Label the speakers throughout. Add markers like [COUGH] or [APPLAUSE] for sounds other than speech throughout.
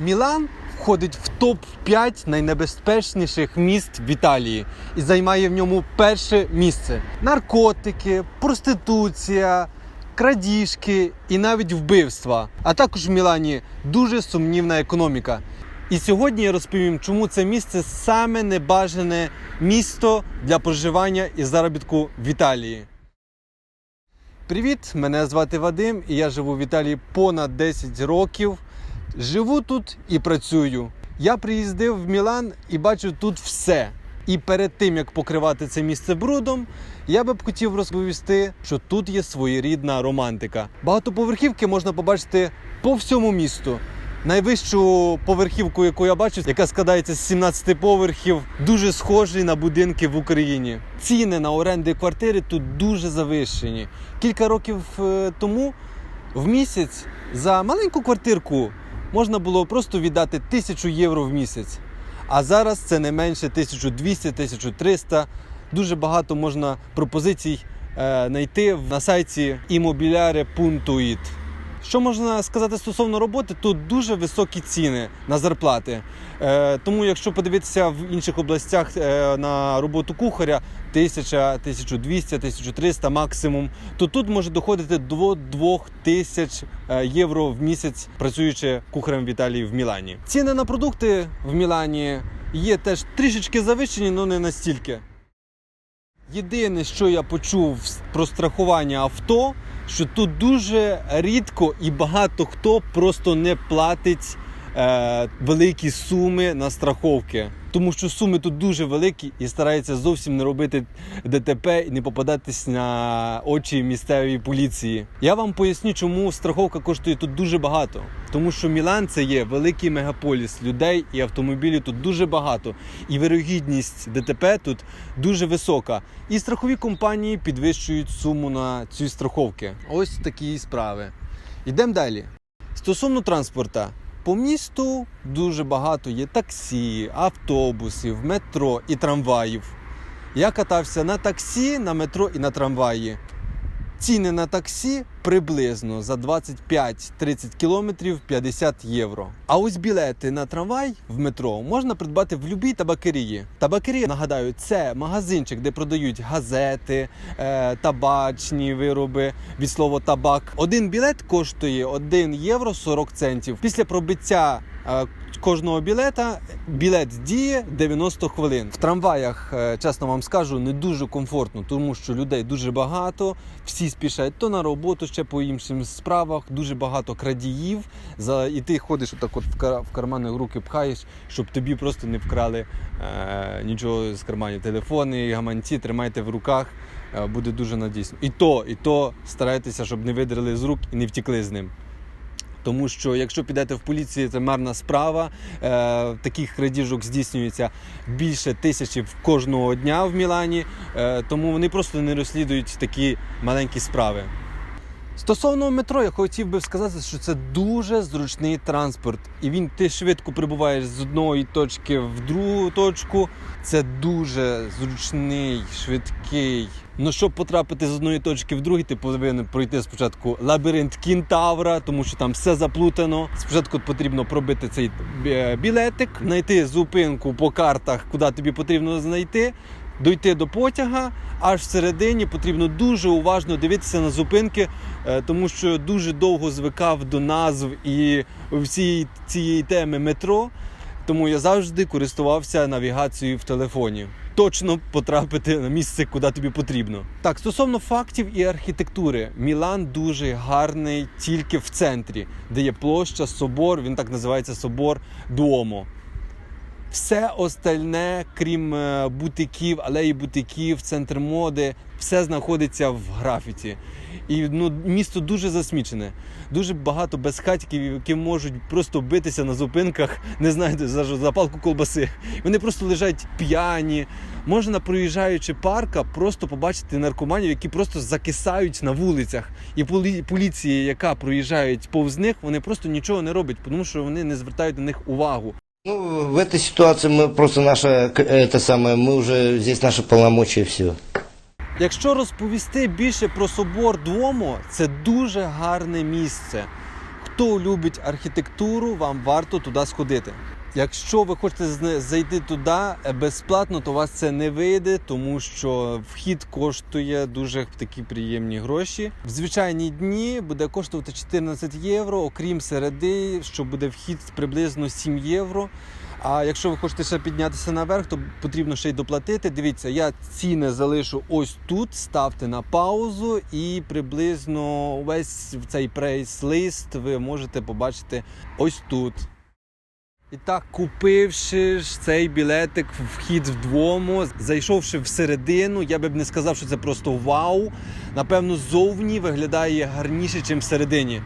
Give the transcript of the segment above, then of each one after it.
Speaker 1: Мілан входить в топ-5 найнебезпечніших міст в Італії і займає в ньому перше місце. Наркотики, проституція, крадіжки і навіть вбивства. А також в Мілані дуже сумнівна економіка. І сьогодні я розповім, чому це місце саме небажане місто для проживання і заробітку в Італії. Привіт! Мене звати Вадим, і я живу в Італії понад 10 років. Живу тут і працюю. Я приїздив в Мілан і бачу тут все. І перед тим як покривати це місце брудом, я би б хотів розповісти, що тут є своєрідна романтика. Багатоповерхівки можна побачити по всьому місту. Найвищу поверхівку, яку я бачу, яка складається з 17 поверхів, дуже схожі на будинки в Україні. Ціни на оренди квартири тут дуже завищені. Кілька років е, тому в місяць за маленьку квартирку можна було просто віддати тисячу євро в місяць. А зараз це не менше 1200-1300. Дуже багато можна пропозицій е, знайти на сайті immobiliare.it. Що можна сказати стосовно роботи? Тут дуже високі ціни на зарплати. Е, тому, якщо подивитися в інших областях е, на роботу кухаря 1000, 1200, 1300 максимум, то тут може доходити до 2000 е, євро в місяць, працюючи кухарем в Італії в Мілані. Ціни на продукти в Мілані є теж трішечки завищені, але не настільки. Єдине, що я почув про страхування авто, що тут дуже рідко і багато хто просто не платить е, великі суми на страховки. Тому що суми тут дуже великі і стараються зовсім не робити ДТП і не попадатись на очі місцевої поліції. Я вам поясню, чому страховка коштує тут дуже багато. Тому що Мілан це є великий мегаполіс людей і автомобілів тут дуже багато. І вирогідність ДТП тут дуже висока. І страхові компанії підвищують суму на ці страховки. Ось такі справи. Йдемо далі. Стосовно транспорта. По місту дуже багато є таксі, автобусів, метро і трамваїв. Я катався на таксі, на метро і на трамваї. Ціни на таксі приблизно за 25-30 кілометрів 50 євро. А ось білети на трамвай в метро можна придбати в будь-якій табакерії. Табакерія, нагадаю, це магазинчик, де продають газети, е, табачні вироби від слова табак. Один білет коштує 1 євро 40 центів. Після пробиття кожного білета білет діє 90 хвилин. В трамваях, е, чесно вам скажу, не дуже комфортно, тому що людей дуже багато, всі спішать то на роботу, ще по іншим справах. Дуже багато крадіїв. За і ти ходиш отак, от в кар- в кармани руки пхаєш, щоб тобі просто не вкрали е, нічого з карманів. Телефони, гаманці тримайте в руках. е, Буде дуже надійсно. І то, і то старайтеся, щоб не видрили з рук і не втікли з ним. Тому що якщо підете в поліцію, це марна справа. Е, таких крадіжок здійснюється більше тисячі кожного дня в Мілані, е, тому вони просто не розслідують такі маленькі справи. Стосовно метро, я хотів би сказати, що це дуже зручний транспорт, і він ти швидко прибуваєш з одної точки в другу точку. Це дуже зручний, швидкий. Ну щоб потрапити з одної точки в другу, ти повинен пройти спочатку лабіринт кінтавра, тому що там все заплутано. Спочатку потрібно пробити цей е, білетик, знайти зупинку по картах, куди тобі потрібно знайти. Дойти до потяга, аж всередині потрібно дуже уважно дивитися на зупинки, е, тому що дуже довго звикав до назв і всієї цієї теми метро. Тому я завжди користувався навігацією в телефоні. Точно потрапити на місце, куди тобі потрібно. Так, стосовно фактів і архітектури, Мілан дуже гарний тільки в центрі, де є площа, собор, він так називається собор Дуомо. Все остальне, крім е, бутиків, алеї бутиків, центр моди, все знаходиться в графіті. І ну, місто дуже засмічене. Дуже багато безхатьків, які можуть просто битися на зупинках, [LAUGHS] не знаю, за, за колбаси. Вони просто лежать п'яні. Можна, проїжджаючи парка, просто побачити наркоманів, які просто закисають на вулицях. І полі- поліція, яка проїжджає повз них, вони просто нічого не роблять, тому що вони не звертають на них увагу.
Speaker 2: Ну, в этой ситуации мы просто наша, к- это самое, мы уже, здесь наши полномочия, все.
Speaker 1: Якщо розповісти більше про собор Дуомо, це дуже гарне місце. Хто любить архітектуру, вам варто туди сходити. Якщо ви хочете зайти туди е, безплатно, то вас це не вийде, тому що вхід коштує дуже такі приємні гроші. В звичайні дні буде коштувати 14 євро, окрім середи, що буде вхід приблизно 7 євро. А якщо ви хочете ще піднятися наверх, то потрібно ще й доплатити. Дивіться, я ціни залишу ось тут. Ставте на паузу, і приблизно весь цей прайс-лист ви можете побачити ось тут. І так, купивши ж цей білетик в вхід вдвому, зайшовши всередину, я би б не сказав, що це просто вау. Напевно, зовні виглядає гарніше, ніж всередині.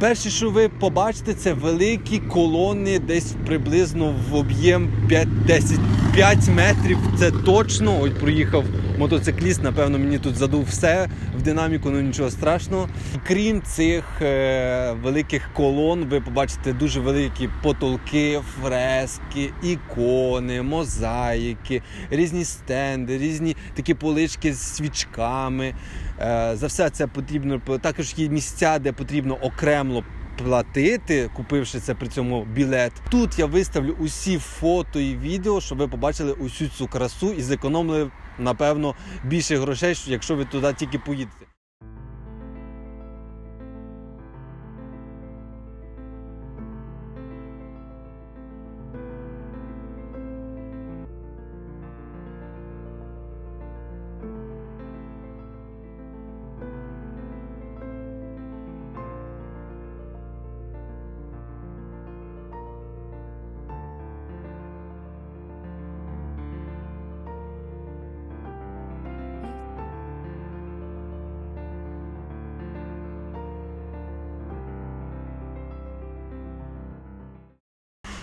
Speaker 1: Перше, що ви побачите, це великі колони, десь приблизно в об'єм 5-10 5 метрів. Це точно. Ось проїхав мотоцикліст. Напевно, мені тут задув все в динаміку, ну нічого страшного. Крім цих е, великих колон, ви побачите дуже великі потолки, фрески, ікони, мозаїки, різні стенди, різні такі полички з свічками. Е, за все це потрібно також є місця, де потрібно окремо платити, купивши це при цьому білет. Тут я виставлю усі фото і відео, щоб ви побачили усю цю красу і зекономили, напевно, більше грошей, якщо ви туди тільки поїдете.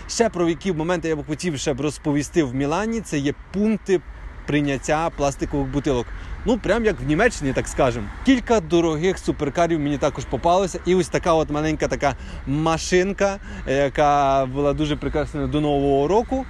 Speaker 1: Ще про які моменти я б хотів ще б розповісти в Мілані. Це є пункти прийняття пластикових бутилок. Ну, прям як в Німеччині, так скажемо. Кілька дорогих суперкарів мені також попалося. І ось така от маленька така машинка, яка була дуже прекрасна до Нового року.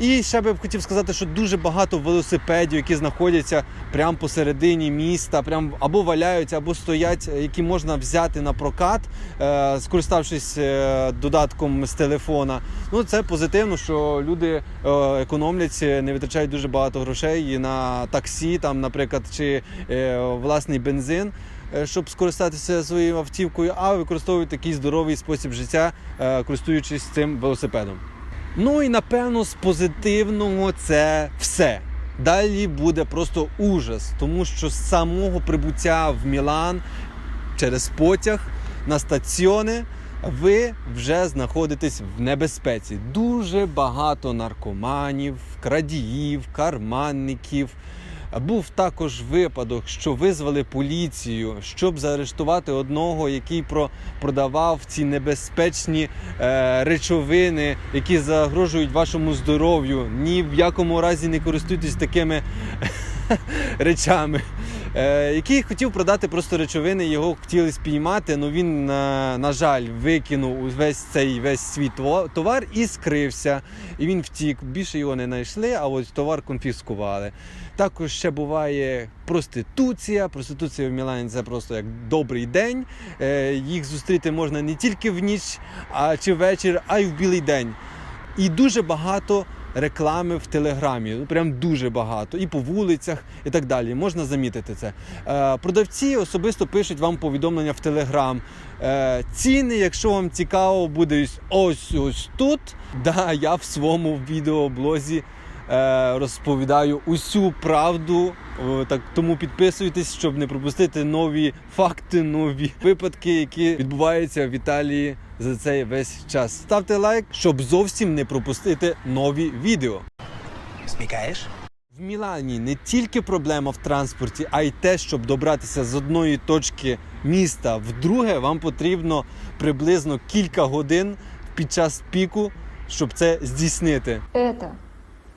Speaker 1: І ще би хотів сказати, що дуже багато велосипедів, які знаходяться прямо посередині міста, прям або валяються, або стоять, які можна взяти на прокат, е, скориставшись е, додатком з телефона. Ну це позитивно, що люди е, економлять, не витрачають дуже багато грошей на таксі, там, наприклад, чи е, власний бензин. е, Щоб скористатися своєю автівкою, а використовують такий здоровий спосіб життя, е, користуючись цим велосипедом. Ну і напевно з позитивного це все. Далі буде просто ужас, тому що з самого прибуття в Мілан через потяг на стаціони ви вже знаходитесь в небезпеці. Дуже багато наркоманів, крадіїв, карманників. Був також випадок, що визвали поліцію, щоб заарештувати одного, який про продавав ці небезпечні е, речовини, які загрожують вашому здоров'ю. Ні в якому разі не користуйтесь такими [LAUGHS] речами. Е, який хотів продати просто речовини, його хотіли спіймати, але він, на, на жаль, викинув весь цей весь свій товар- товар і скрився. І він втік. Більше його не знайшли, а ось товар конфіскували. Також ще буває проституція. Проституція в Мілані це просто як добрий день. Е, їх зустріти можна не тільки в ніч, а чи ввечір, а й в білий день. І дуже багато реклами в телеграмі. Прям дуже багато. І по вулицях, і так далі. Можна замітити це. Е, продавці особисто пишуть вам повідомлення в телеграм. Е, ціни, якщо вам цікаво, буде ось ось, тут. Да, я в своєму відеоблозі розповідаю усю правду. Так тому підписуйтесь, щоб не пропустити нові факти, нові [LAUGHS] випадки, які відбуваються в Італії за цей весь час. Ставте лайк, щоб зовсім не пропустити нові відео.
Speaker 3: Смікаєш?
Speaker 1: В Мілані не тільки проблема в транспорті, а й те, щоб добратися з одної точки міста в друге, вам потрібно приблизно кілька годин під час піку, щоб це здійснити.
Speaker 4: Это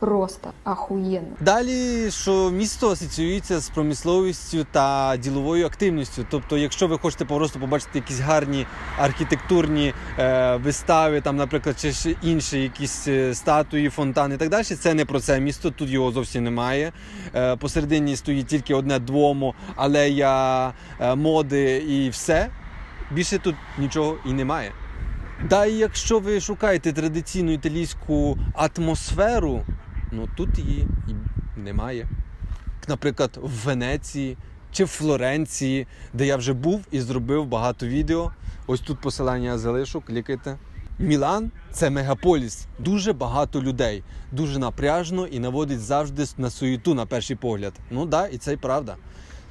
Speaker 4: просто охуенно.
Speaker 1: Далі, що місто асоціюється з промисловістю та діловою активністю. Тобто, якщо ви хочете просто побачити якісь гарні архітектурні е, вистави, там, наприклад, чи інші якісь е, статуї, фонтани і так далі, це не про це місто. Тут його зовсім немає. Е, посередині стоїть тільки одне двомо, алея е, моди і все. Більше тут нічого і немає. Да, і якщо ви шукаєте традиційну італійську атмосферу, ну тут її немає. Наприклад, в Венеції чи в Флоренції, де я вже був і зробив багато відео. Ось тут посилання залишу, клікайте. Мілан це мегаполіс, дуже багато людей, дуже напряжно і наводить завжди на суєту на перший погляд. Ну да, і це й правда.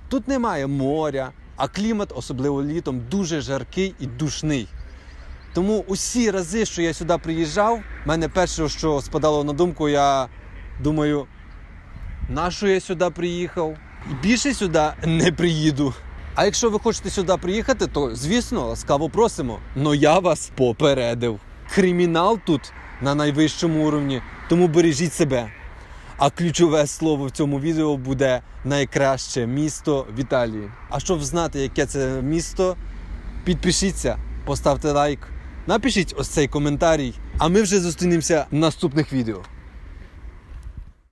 Speaker 1: Тут немає моря, а клімат, особливо літом, дуже жаркий і душний. Тому усі рази, що я сюди приїжджав, в мене перше, що спадало на думку, я думаю, на що я сюди приїхав? Більше сюди не приїду. А якщо ви хочете сюди приїхати, то звісно, ласкаво просимо. Но я вас попередив. Кримінал тут на найвищому уровні, тому бережіть себе. А ключове слово в цьому відео буде найкраще місто в Італії. А щоб знати, яке це місто, підпишіться, поставте лайк, напишіть ось цей коментарій, а ми вже зустрінемося в наступних відео.